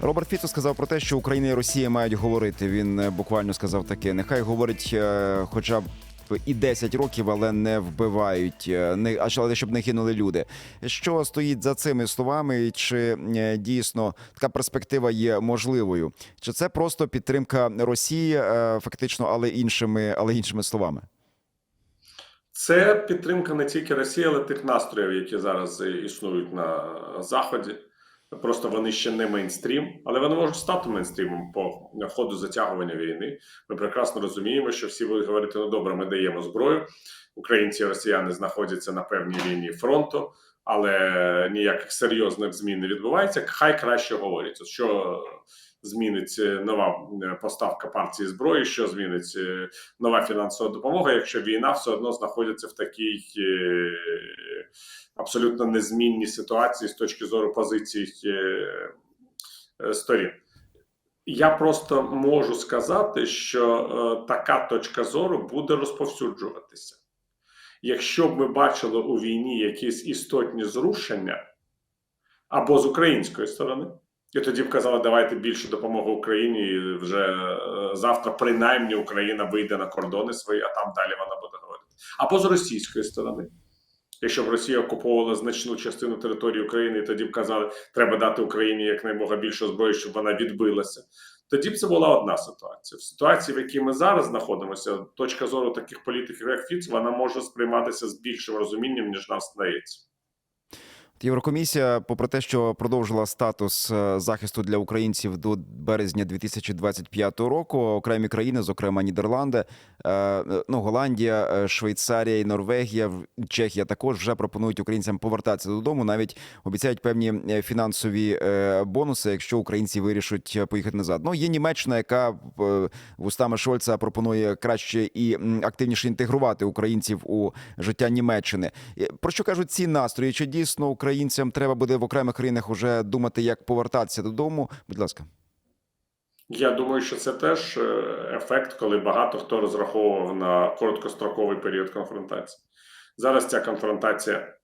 Роберт Фіцо сказав про те, що Україна і Росія мають говорити. Він е, буквально сказав таке: нехай говорить, е, хоча б. І 10 років, але не вбивають, е, не але щоб не кинули люди. Що стоїть за цими словами? Чи дійсно така перспектива є можливою? Чи це просто підтримка Росії, фактично, але іншими, але іншими словами? Це підтримка не тільки Росії, але тих настроїв, які зараз існують на Заході. Просто вони ще не мейнстрім, але вони можуть стати мейнстрімом по ходу затягування війни. Ми прекрасно розуміємо, що всі будуть говорити: ну добре, ми даємо зброю. Українці і росіяни знаходяться на певній лінії фронту, але ніяких серйозних змін не відбувається. Хай краще говорять, що змінить е, нова е, поставка партії зброї, що змінить е, нова фінансова допомога, якщо війна все одно знаходиться в такій абсолютно незмінній ситуації з точки зору позицій сторін. Я просто можу сказати, що така точка зору буде розповсюджуватися. Якщо б ми бачили у війні якісь істотні зрушення або з української сторони, і тоді б казали, давайте більше допомоги Україні, і вже е, завтра, принаймні, Україна вийде на кордони свої, а там далі вона буде говорити. Або з російської сторони. Якщо б Росія окуповувала значну частину території України, і тоді б казали, треба дати Україні якнаймога більше зброї, щоб вона відбилася. Тоді б це була одна ситуація. В ситуації, в якій ми зараз знаходимося, точка зору таких політиків, як Фіц, вона може сприйматися з більшим розумінням, ніж нам здається. Єврокомісія, попри те, що продовжила статус е, захисту для українців до березня 2025 року, окремі країни, зокрема Нідерланди, е, ну Голландія, е, Швейцарія і Норвегія, Чехія також вже пропонують українцям повертатися додому. Навіть обіцяють певні е, фінансові е, бонуси, якщо українці вирішать е, поїхати назад. Ну є Німеччина, яка е, вустами Шольца пропонує краще і активніше інтегрувати українців у життя Німеччини. Е, Про що кажуть ці настрої? Чи дійсно українцям треба буде в окремих країнах вже думати, як повертатися додому? Будь ласка. Я думаю, що це теж е, ефект, коли багато хто розраховував на короткостроковий період конфронтації. Зараз ця конфронтація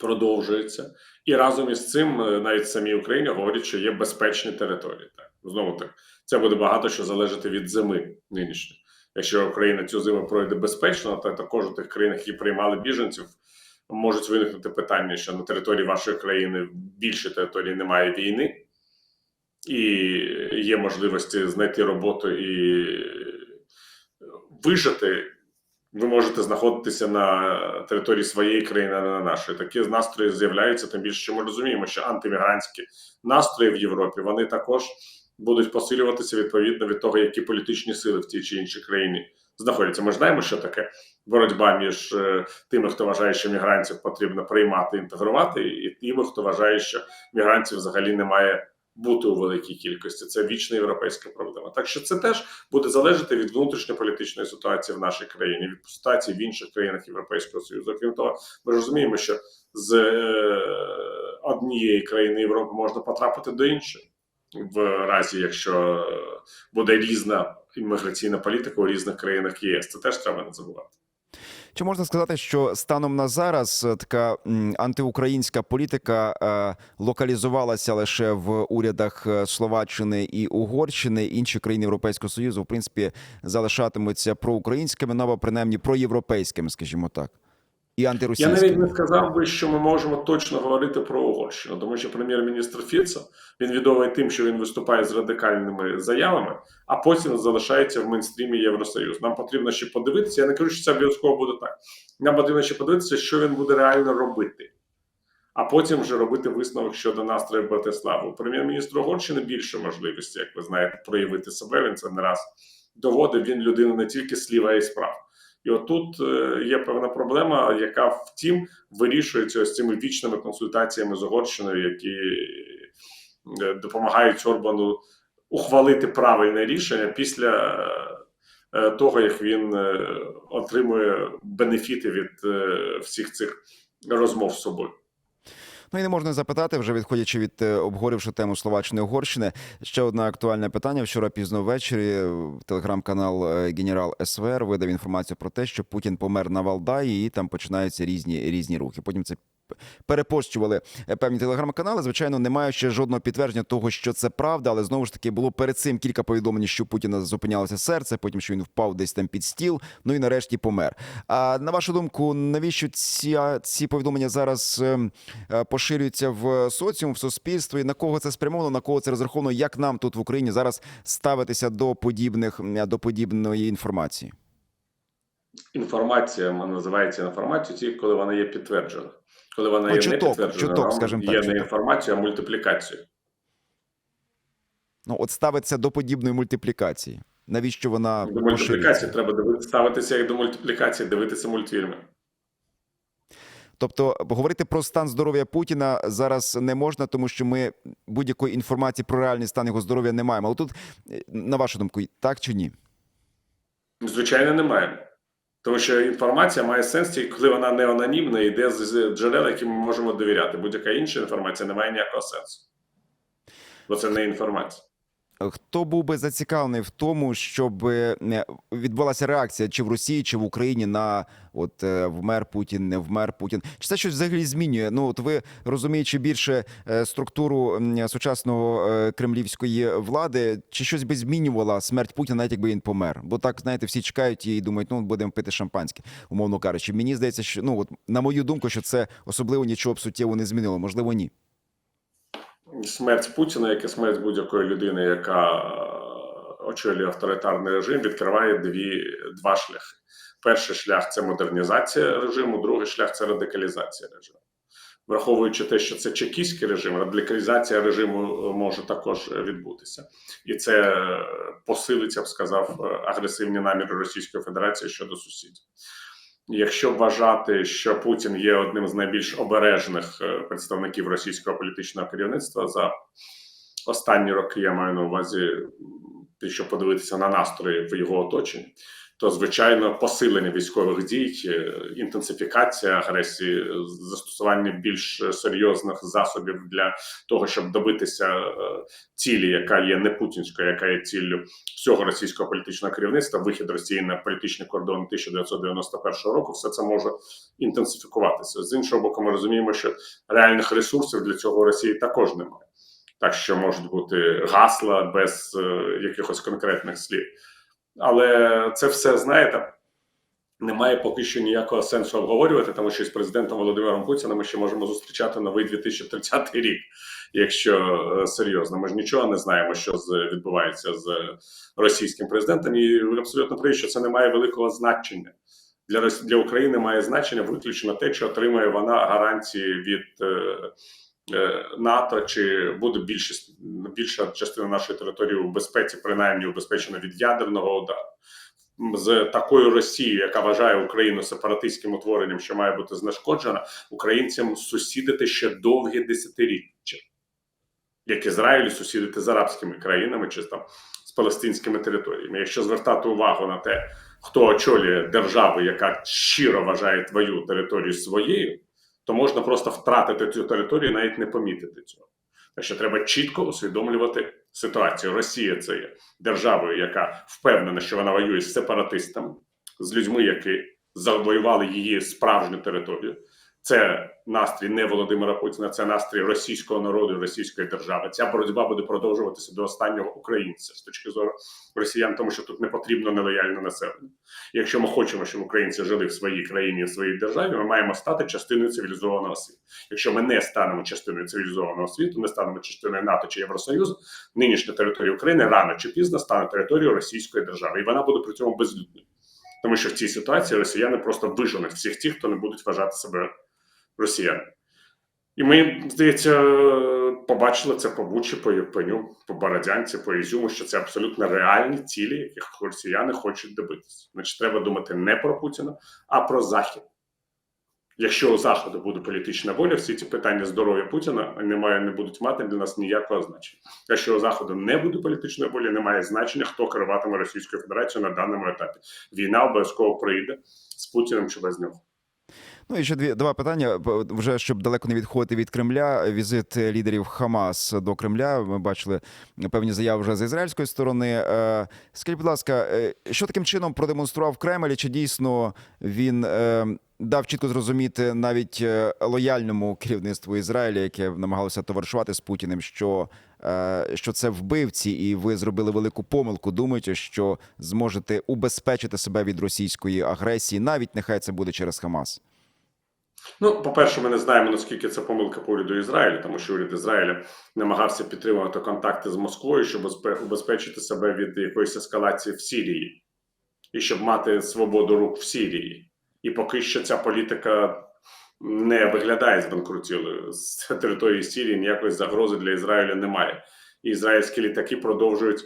продовжується, і разом із цим е, навіть в самій Україні говорять, що є безпечні території. Так знову так, це буде багато що залежати від зими нинішньої. Якщо Україна цю зиму пройде безпечно, то також у тих країнах, які приймали біженців, можуть виникнути питання, що на території вашої країни більше території немає війни і є можливості знайти роботу і вижити, ви можете знаходитися на території своєї країни, а не на нашої. Такі настрої з'являються, тим більше, що ми розуміємо, що антимігрантські настрої в Європі вони також будуть посилюватися відповідно від того, які політичні сили в тій чи іншій країні знаходяться. Ми ж знаємо, що таке боротьба між е, тими, хто вважає, що мігрантів потрібно приймати інтегрувати, і тими, хто вважає, що мігрантів взагалі немає бути у великій кількості. Це вічна європейська проблема. Так що це теж буде залежати від внутрішньополітичної ситуації в нашій країні, від ситуації в інших країнах Європейського Союзу. Крім того, ми розуміємо, що з е, однієї країни Європи можна потрапити до іншої. В разі, якщо е, буде різна імміграційна політика у різних країнах ЄС, це теж треба не забувати. Чи можна сказати, що станом на зараз е, така антиукраїнська політика е, локалізувалася лише в урядах Словаччини і Угорщини? Інші країни Європейського союзу в принципі залишатимуться проукраїнськими, ну або принаймні проєвропейськими, скажімо так, і Я навіть не сказав би, що ми можемо точно говорити про Угорщину, тому що прем'єр-міністр Фіцо він відомий тим, що він виступає з радикальними заявами, а потім залишається в мейнстрімі Євросоюз. Нам потрібно ще подивитися. Я не кажу, що це обов'язково буде так. Нам потрібно ще подивитися, що він буде реально робити. А потім вже робити висновок щодо настроїв Братислави. У прем'єр-міністра Угорщини більше можливості, як ви знаєте, проявити себе. Він це не раз доводив. Він людина не тільки сліва, а й справа. І отут е, є певна проблема, яка втім вирішується ось цими вічними консультаціями з Угорщиною, які е, допомагають Орбану ухвалити правильне рішення після е, того, як він отримує бенефіти від всіх цих розмов з собою. Ну і не можна запитати, вже відходячи від е, обговоривши тему Словаччини Угорщини. Ще одне актуальне питання. Вчора пізно ввечері е, телеграм-канал е, Генерал СВР видав інформацію про те, що Путін помер на Валдаї, і там починаються різні різні рухи. Потім це перепощували е, певні телеграм-канали. Звичайно, немає ще жодного підтвердження того, що це правда, але знову ж таки було перед цим кілька повідомлень, що Путіна зупинялося серце, потім що він впав десь там під стіл. Ну і нарешті помер. А на вашу думку, навіщо ці, ці повідомлення зараз ем, е, поширюються в соціум, в суспільстві? На кого це спрямовано, на кого це розраховано? Як нам тут в Україні зараз ставитися до подібних до подібної інформації? Інформація називається інформацією тільки коли вона є підтверджена. Коли вона Ну, є чуток, не підтверджена, чуток, скажімо так, є не чуток. інформація, а мультиплікація. Ну от ставиться до подібної мультиплікації. Навіщо вона До мультиплікації треба дивитися, ставитися як до мультиплікації, дивитися мультфільми. Тобто говорити про стан здоров'я Путіна зараз не можна, тому що ми будь-якої інформації про реальний стан його здоров'я не маємо. Але тут, на вашу думку, так чи ні? Звичайно, немає. Тому що інформація має сенс тільки коли вона не анонімна, йде з- джерел, яким ми можемо довіряти. Будь-яка інша інформація не має ніякого сенсу. Бо це не інформація. Хто був би зацікавлений в тому, щоб е, відбулася реакція чи в Росії, чи в Україні на от е, вмер Путін, не вмер Путін? Чи це щось взагалі змінює? Ну от ви розуміючи більше е, структуру сучасного кремлівської влади, чи щось би змінювала смерть Путіна, навіть якби він помер? Бо так знаєте, всі чекають і думають, ну будемо пити шампанське, умовно кажучи. Мені здається, що ну от на мою думку, що це особливо нічого б суттєво не змінило. Можливо, ні. Смерть Путіна, як і смерть будь-якої людини, яка е, очолює авторитарний режим, відкриває дві, два шляхи. Перший шлях це модернізація режиму, другий шлях це радикалізація режиму. Враховуючи те, що це чекістський режим, радикалізація режиму е, може також відбутися, і це е, посилить, я б сказав, агресивні наміри Російської Федерації щодо сусідів. Якщо вважати, що Путін є одним з найбільш обережних е, представників російського політичного керівництва за останні роки, я маю на увазі, якщо подивитися на настрої в його оточенні, то звичайно посилення військових дій, інтенсифікація агресії, застосування більш серйозних засобів для того, щоб добитися е, цілі, яка є не путінською, яка є ціллю всього російського політичного керівництва, вихід Росії на політичний кордон 1991 року, все це може інтенсифікуватися. З іншого боку, ми розуміємо, що реальних ресурсів для цього Росії також немає. Так що можуть бути гасла без е, якихось конкретних слів. Але це все, знаєте, немає поки що ніякого сенсу обговорювати, тому що з президентом Володимиром Путіним ми ще можемо зустрічати новий 2030 рік, якщо е, серйозно. Ми ж нічого не знаємо, що відбувається з російським президентом, і ви абсолютно праві, що це не має великого значення. Для України має значення виключно те, чи отримає вона гарантії від е, НАТО, чи буде більшість більша частина нашої території у безпеці, принаймні убезпечена від ядерного удару. З такою Росією, яка вважає Україну сепаратистським утворенням, що має бути знешкоджена, українцям сусідити ще довгі десятиріччя, як Ізраїль сусідити з арабськими країнами чи там з палестинськими територіями. Якщо звертати увагу на те, хто очолює державу, яка щиро вважає твою територію своєю, то можна просто втратити цю територію і навіть не помітити цього. Так що треба чітко усвідомлювати ситуацію. Росія це є державою, яка впевнена, що вона воює з сепаратистами, з людьми, які завоювали її справжню територію. Це настрій не Володимира Путіна, це настрій російського народу, російської держави. Ця боротьба буде продовжуватися до останнього українця з точки зору росіян, тому що тут не потрібно нелояльне населення. Якщо ми хочемо, щоб українці жили в своїй країні, в своїй державі, ми маємо стати частиною цивілізованого світу. Якщо ми не станемо частиною цивілізованого світу, не станемо частиною НАТО чи Євросоюзу, нинішня територія України рано чи пізно стане територією Російської держави, і вона буде при цьому безлюдною. Тому що в цій ситуації росіяни просто виженуть всіх тих, хто не будуть вважати себе росіянами. І ми, здається, побачили це по Бучі, по Євпеню, по Бородянці, по Ізюму, що це абсолютно реальні цілі, яких росіяни хочуть добитися. Значить, треба думати не про Путіна, а про Захід. Якщо у Заходу буде політична воля, всі ці питання здоров'я Путіна не, має, не будуть мати для нас ніякого значення. Якщо у Заходу не буде політичної волі, немає значення, хто керуватиме Російською Федерацією на даному етапі. Війна обов'язково прийде з Путіним чи без нього. Ну і ще дві два питання. Вже щоб далеко не відходити від Кремля. Візит лідерів Хамас до Кремля. Ми бачили певні заяви вже з ізраїльської сторони. Е, Скажіть, будь ласка, е, що таким чином продемонстрував Кремль? Чи дійсно він е, дав чітко зрозуміти навіть лояльному керівництву Ізраїля, яке намагалося товаришувати з Путіним, що, що це вбивці, і ви зробили велику помилку, думаючи, що зможете убезпечити себе від російської агресії, навіть нехай це буде через Хамас. Ну, по-перше, ми не знаємо, наскільки це помилка по уряду Ізраїлю, тому що уряд Ізраїля намагався підтримувати контакти з Москвою, щоб убезпечити себе від якоїсь ескалації в Сирії і щоб мати свободу рук в Сирії. І поки що ця політика не виглядає збанкрутілою. З території Сирії ніякої загрози для Ізраїля немає. І ізраїльські літаки продовжують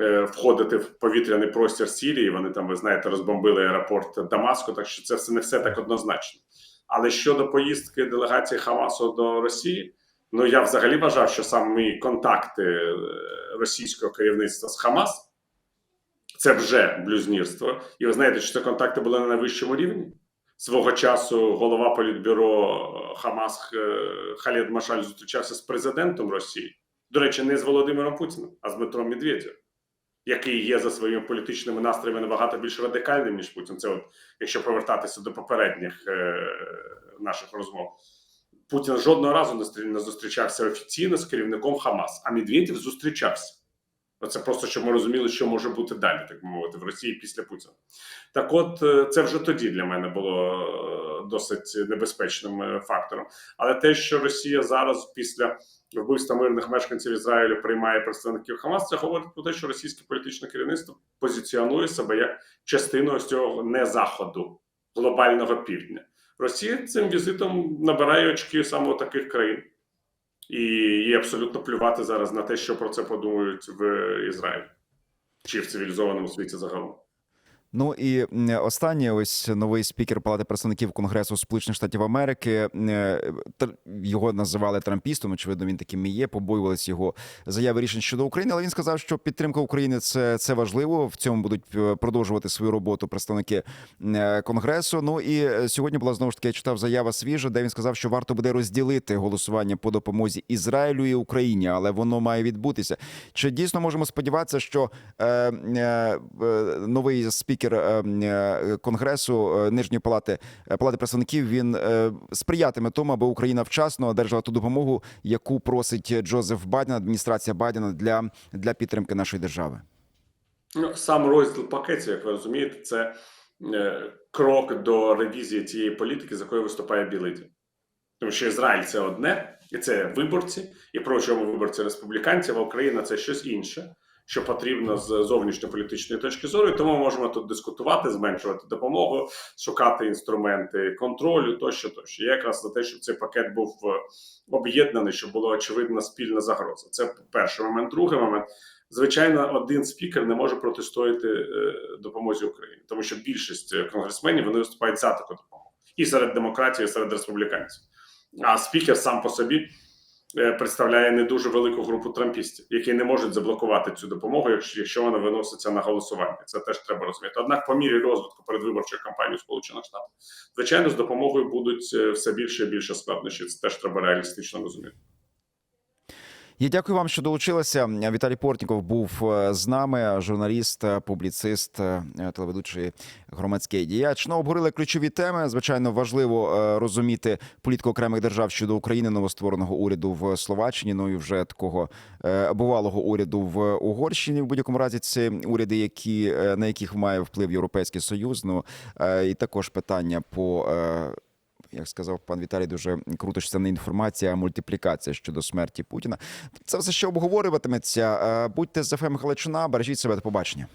е, входити в повітряний простір Сирії. Вони там, ви знаєте, розбомбили аеропорт Дамаску, так що це все не все так однозначно. Але щодо поїздки делегації Хамасу до Росії, ну я взагалі вважав, що самі контакти е, російського керівництва з Хамас це вже блюзнірство. І ви знаєте, що це контакти були на найвищому рівні. Свого часу голова політбюро Хамас е, Халід Машаль зустрічався з президентом Росії. До речі, не з Володимиром Путіним, а з Дмитром Медведєвим, який є за своїми політичними настроями набагато більш радикальним, ніж Путін. Це от якщо повертатися до попередніх е, наших розмов. Путін жодного разу не зустрічався офіційно з керівником Хамас, а Медведєв зустрічався. Це просто щоб ми розуміли, що може бути далі, так мовити, в Росії після Путіна. Так, от е, це вже тоді для мене було е, досить небезпечним е, фактором. Але те, що Росія зараз після вбивства мирних мешканців Ізраїлю приймає представників Хамас, це говорить про те, що російське політичне керівництво позиціонує себе як частину ось цього не заходу глобального півдня. Росія цим візитом набирає очки саме таких країн. І їй абсолютно плювати зараз на те, що про це подумають в Ізраїлі чи в цивілізованому світі загалом. Ну і останнє, ось новий спікер Палати представників Конгресу Сполучених Штатів Америки. е, Його називали трампістом. Очевидно, він таким і є. Побоювались його заяви рішень щодо України. Але він сказав, що підтримка України це, це важливо. В цьому будуть е, продовжувати свою роботу представники е, конгресу. Ну і сьогодні була знову ж таки я читав заява свіжа, де він сказав, що варто буде розділити голосування по допомозі Ізраїлю і Україні, але воно має відбутися. Чи дійсно можемо сподіватися, що е, е, новий спікер е, е, конгресу е, нижньої палати палати представників він сприятиме тому, аби Україна вчасно одержала ту допомогу, яку просить Джозеф Байден, адміністрація Байдена для, для підтримки нашої держави? Ну, сам розділ пакетів, як ви розумієте, це крок до ревізії тієї політики, з якою виступає Білий Дім. Тому що Ізраїль це одне, і це виборці, і прочому виборці республіканців, а Україна це щось інше, що потрібно з зовнішньополітичної точки зору. І тому ми можемо тут дискутувати, зменшувати допомогу, шукати інструменти контролю, тощо, тощо. Я якраз за те, щоб цей пакет був е, об'єднаний, щоб була очевидна спільна загроза. Це перший момент. Другий момент. Звичайно, один спікер не може протистояти е, допомозі Україні, тому що більшість е, конгресменів вони виступають за таку допомогу і серед демократів, і серед республіканців. А спікер сам по собі представляє не дуже велику групу трампістів, які не можуть заблокувати цю допомогу, якщо, якщо вона виноситься на голосування. Це теж треба розуміти. Однак, по мірі розвитку передвиборчої кампанії Сполучених Штатах, звичайно, з допомогою будуть е, все більше і більше складнощів. Це теж треба реалістично розуміти. Я дякую вам, що долучилися. Віталій Портніков був е, з нами, журналіст, е, публіцист, е, телеведучий громадський діяч. Ну, обговорили ключові теми. Звичайно, важливо розуміти політику окремих держав щодо України новоствореного уряду в Словаччині. Ну і вже такого бувалого уряду в Угорщині. В будь-якому разі це уряди, які на яких має вплив Європейський Союз. Ну і також питання по. Як сказав пан Віталій, дуже круто, що це не інформація, а мультиплікація щодо смерті Путіна. Це все ще обговорюватиметься. Е, Будьте з ФМ Галичина, бережіть себе до побачення.